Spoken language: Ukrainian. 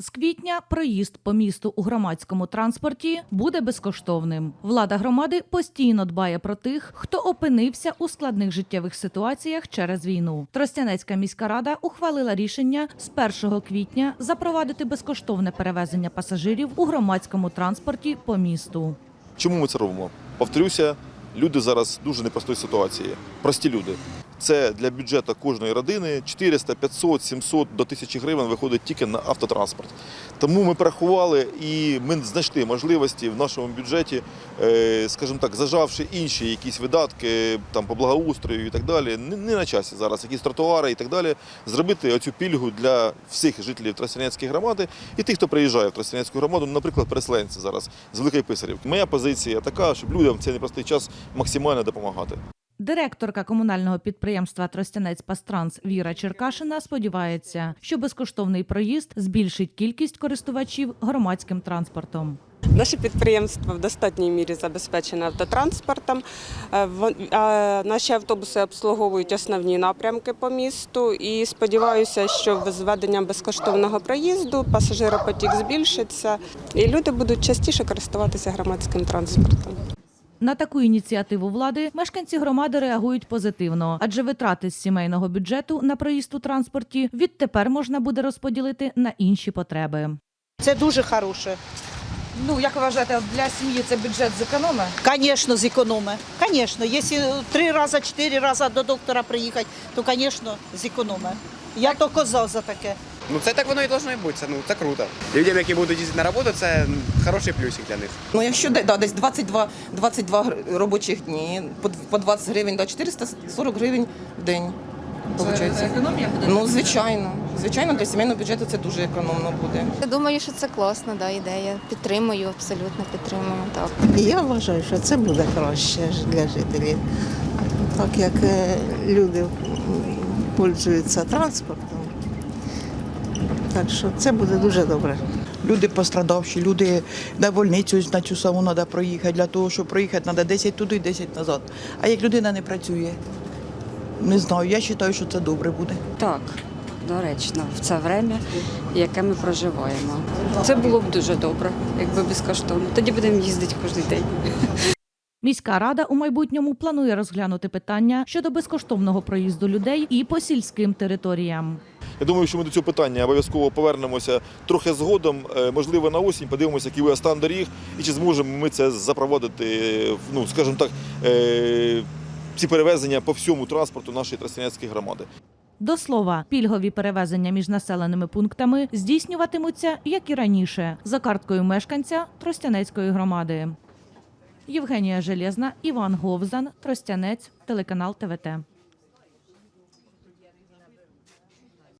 З квітня проїзд по місту у громадському транспорті буде безкоштовним. Влада громади постійно дбає про тих, хто опинився у складних життєвих ситуаціях через війну. Тростянецька міська рада ухвалила рішення з 1 квітня запровадити безкоштовне перевезення пасажирів у громадському транспорті по місту. Чому ми це робимо? Повторюся, люди зараз дуже непростої ситуації. Прості люди. Це для бюджету кожної родини 400, 500, 700 до 1000 гривень виходить тільки на автотранспорт. Тому ми порахували і ми знайшли можливості в нашому бюджеті, е, скажімо так, зажавши інші якісь видатки там по благоустрою і так далі. Не на часі зараз, якісь тротуари і так далі, зробити оцю пільгу для всіх жителів Тростянецької громади і тих, хто приїжджає в Тростянецьку громаду, наприклад, переселенці зараз з Великої Писарівки. Моя позиція така, щоб людям в цей непростий час максимально допомагати. Директорка комунального підприємства Тростянець Пастранс Віра Черкашина сподівається, що безкоштовний проїзд збільшить кількість користувачів громадським транспортом. Наше підприємство в достатній мірі забезпечене автотранспортом. Е, а Наші автобуси обслуговують основні напрямки по місту і сподіваюся, що з введенням безкоштовного проїзду пасажиропотік збільшиться і люди будуть частіше користуватися громадським транспортом. На таку ініціативу влади мешканці громади реагують позитивно, адже витрати з сімейного бюджету на проїзд у транспорті відтепер можна буде розподілити на інші потреби. Це дуже хороше. Ну, як ви вважаєте, для сім'ї це бюджет зекономить? Звісно, зекономи. Звісно, якщо три рази, чотири рази до доктора приїхати, то, звісно, зекономи. Я то коза за таке. Ну це так воно і должно бути. Це ну це круто. Людям, які будуть їздити на роботу, це хороший плюсик для них. Ну, якщо да, десь 22, 22 робочих дні, по, 20 гривень, да, 440 гривень в день. Получається. економія буде? Ну, звичайно. Звичайно, для сімейного бюджету це дуже економно буде. Я думаю, що це класна да, ідея. Підтримую, абсолютно підтримую. Так. Я вважаю, що це буде краще для жителів, так як е, люди пользуються транспортом. Так що це буде дуже добре. Люди пострадавші, люди на больницю на цю саму треба проїхати. Для того, щоб проїхати, треба 10 туди, 10 назад. А як людина не працює, не знаю, я вважаю, що це добре буде. Так, доречно, в це время, яке ми проживаємо. Це було б дуже добре, якби безкоштовно. Тоді будемо їздити кожен день. Міська рада у майбутньому планує розглянути питання щодо безкоштовного проїзду людей і по сільським територіям. Я думаю, що ми до цього питання обов'язково повернемося трохи згодом, е, можливо, на осінь, подивимося, який буде стан доріг, і чи зможемо ми це запровадити, ну, скажімо так, е, ці перевезення по всьому транспорту нашої Тростянецької громади. До слова, пільгові перевезення між населеними пунктами здійснюватимуться, як і раніше, за карткою мешканця Тростянецької громади. Євгенія Железна, Іван Говзан, Тростянець, телеканал ТВТ.